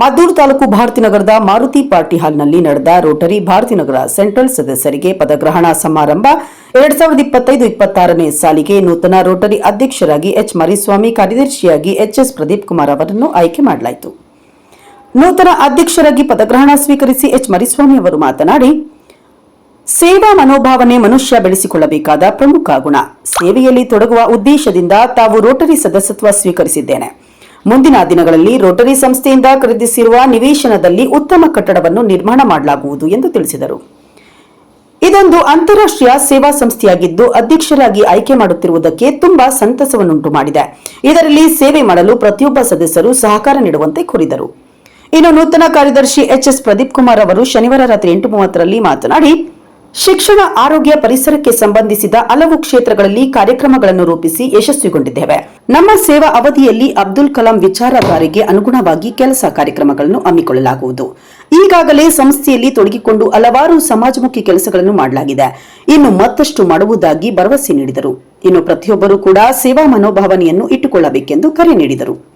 ಮದ್ದೂರು ತಾಲೂಕು ಭಾರತಿನಗರದ ಮಾರುತಿ ಪಾರ್ಟಿ ಹಾಲ್ನಲ್ಲಿ ನಡೆದ ರೋಟರಿ ಭಾರತಿನಗರ ಸೆಂಟ್ರಲ್ ಸದಸ್ಯರಿಗೆ ಪದಗ್ರಹಣ ಸಮಾರಂಭ. ಎರಡ್ ಸಾವಿರದ ಇಪ್ಪತ್ತೈದು ಇಪ್ಪತ್ತಾರನೇ ಸಾಲಿಗೆ ನೂತನ ರೋಟರಿ ಅಧ್ಯಕ್ಷರಾಗಿ ಎಚ್ ಮರಿಸ್ವಾಮಿ, ಕಾರ್ಯದರ್ಶಿಯಾಗಿ ಎಚ್ ಎಸ್ ಪ್ರದೀಪ್ ಕುಮಾರ್ ಅವರನ್ನು ಆಯ್ಕೆ ಮಾಡಲಾಯಿತು. ನೂತನ ಅಧ್ಯಕ್ಷರಾಗಿ ಪದಗ್ರಹಣ ಸ್ವೀಕರಿಸಿ ಎಚ್ ಮರಿಸ್ವಾಮಿ ಅವರು ಮಾತನಾಡಿ, ಸೇವಾ ಮನೋಭಾವನೆ ಮನುಷ್ಯ ಬೆಳೆಸಿಕೊಳ್ಳಬೇಕಾದ ಪ್ರಮುಖ ಗುಣ. ಸೇವೆಯಲ್ಲಿ ತೊಡಗುವ ಉದ್ದೇಶದಿಂದ ತಾವು ರೋಟರಿ ಸದಸ್ಯತ್ವ ಸ್ವೀಕರಿಸಿದ್ದೇನೆ. ಮುಂದಿನ ದಿನಗಳಲ್ಲಿ ರೋಟರಿ ಸಂಸ್ಥೆಯಿಂದ ಖರೀದಿಸಿರುವ ನಿವೇಶನದಲ್ಲಿ ಉತ್ತಮ ಕಟ್ಟಡವನ್ನು ನಿರ್ಮಾಣ ಮಾಡಲಾಗುವುದು ಎಂದು ತಿಳಿಸಿದರು. ಇದೊಂದು ಅಂತಾರಾಷ್ಟ್ರೀಯ ಸೇವಾ ಸಂಸ್ಥೆಯಾಗಿದ್ದು, ಅಧ್ಯಕ್ಷರಾಗಿ ಆಯ್ಕೆ ಮಾಡುತ್ತಿರುವುದಕ್ಕೆ ತುಂಬಾ ಸಂತಸವನ್ನುಂಟು ಮಾಡಿದೆ ಇದರಲ್ಲಿ ಸೇವೆ ಮಾಡಲು ಪ್ರತಿಯೊಬ್ಬ ಸದಸ್ಯರು ಸಹಕಾರ ನೀಡುವಂತೆ ಕೋರಿದರು. ಇನ್ನು ನೂತನ ಕಾರ್ಯದರ್ಶಿ ಎಚ್ಎಸ್ ಪ್ರದೀಪ್ ಕುಮಾರ್ ಅವರು ಶನಿವಾರ ರಾತ್ರಿ ಎಂಟು ಮೂವತ್ತರಲ್ಲಿ ಮಾತನಾಡಿ ಶಿಕ್ಷಣ ಆರೋಗ್ಯ ಪರಿಸರಕ್ಕೆ ಸಂಬಂಧಿಸಿದ ಹಲವು ಕ್ಷೇತ್ರಗಳಲ್ಲಿ ಕಾರ್ಯಕ್ರಮಗಳನ್ನು ರೂಪಿಸಿ ಯಶಸ್ವಿಗೊಂಡಿದ್ದೇವೆ. ನಮ್ಮ ಸೇವಾ ಅವಧಿಯಲ್ಲಿ ಅಬ್ದುಲ್ ಕಲಾಂ ವಿಚಾರಧಾರೆಗೆ ಅನುಗುಣವಾಗಿ ಕೆಲಸ ಕಾರ್ಯಕ್ರಮಗಳನ್ನು ಹಮ್ಮಿಕೊಳ್ಳಲಾಗುವುದು. ಈಗಾಗಲೇ ಸಂಸ್ಥೆಯಲ್ಲಿ ತೊಡಗಿಕೊಂಡು ಹಲವಾರು ಸಮಾಜಮುಖಿ ಕೆಲಸಗಳನ್ನು ಮಾಡಲಾಗಿದೆ. ಇನ್ನು ಮತ್ತಷ್ಟು ಮಾಡುವುದಾಗಿ ಭರವಸೆ ನೀಡಿದರು. ಇನ್ನು ಪ್ರತಿಯೊಬ್ಬರೂ ಕೂಡ ಸೇವಾ ಮನೋಭಾವನೆಯನ್ನು ಇಟ್ಟುಕೊಳ್ಳಬೇಕೆಂದು ಕರೆ ನೀಡಿದರು.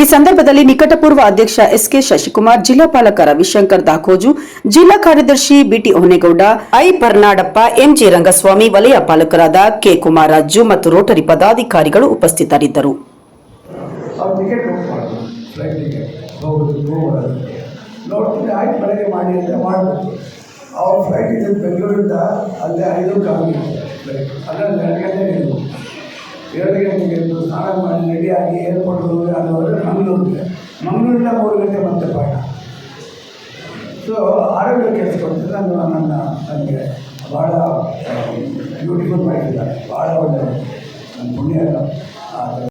ಈ ಸಂದರ್ಭದಲ್ಲಿ ನಿಕಟಪೂರ್ವ ಅಧ್ಯಕ್ಷ ಎಸ್ಕೆ ಶಶಿಕುಮಾರ್ ಜಿಲ್ಲಾಪಾಲಕ ರವಿಶಂಕರ್ ದಾಖೋಜು, ಜಿಲ್ಲಾ ಕಾರ್ಯದರ್ಶಿ B T Honnegowda, I Parnadappa, M G Rangaswamy, ವಲಯ ಪಾಲಕರಾದ ಕೆ ಕುಮಾರಾಜು ಮತ್ತು ರೋಟರಿ ಪದಾಧಿಕಾರಿಗಳು ಉಪಸ್ಥಿತರಿದ್ದರು. ಎರಡು ಗಂಟೆಗೆ ಎರಡು ಗಂಟೆಗೆ ಸ್ನಾನ ಮಾಡಿ ರೆಡಿಯಾಗಿ ಏರ್ಪೋರ್ಟ್ ಹೋದರೆ ಮಂಗಳೂರಿಗೆ ಮಂಗಳೂರಿಂದ ಮೂರು ಗಂಟೆ ಮತ್ತೆ ಪಾಠ ಸೊ ಆರೋಗ್ಯ ಕೆಡಿಸ್ಕೊಡ್ತೀನಿ ನಾನು ನನ್ನ ನನಗೆ ಭಾಳ ಬ್ಯೂಟಿಫುಲ್ ಮಾಡಿದ್ದಾರೆ ಭಾಳ ಒಳ್ಳೆಯ ನನ್ನ ಪುಣ್ಯ